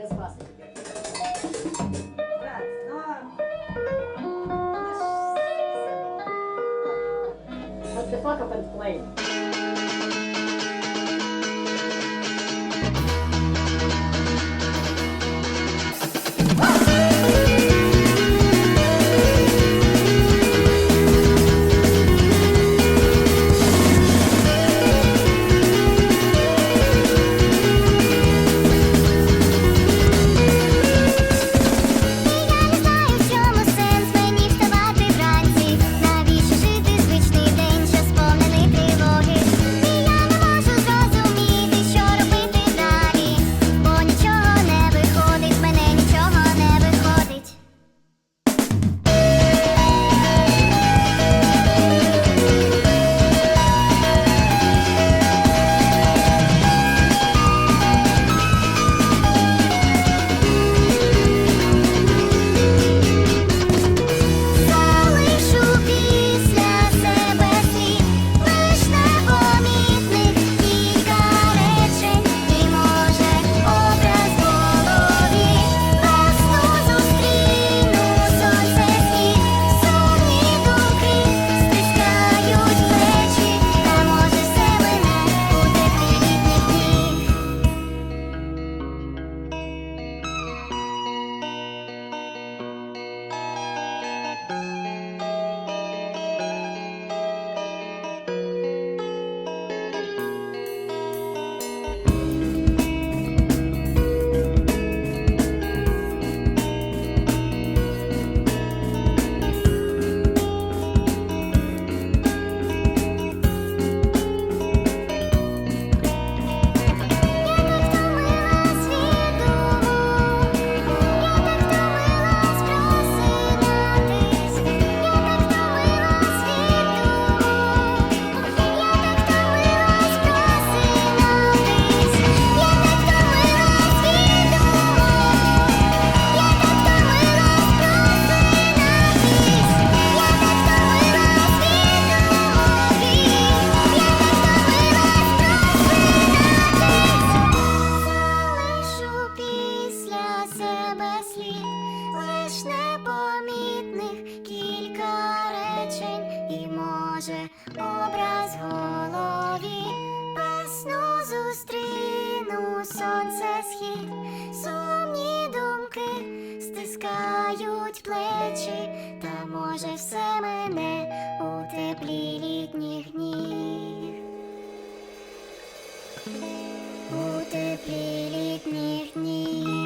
без What the fuck happened playing? голові, весну зустріну сонце схід, сумні думки стискають плечі, та може все мене у теплі літніх днів. У теплі літніх днів.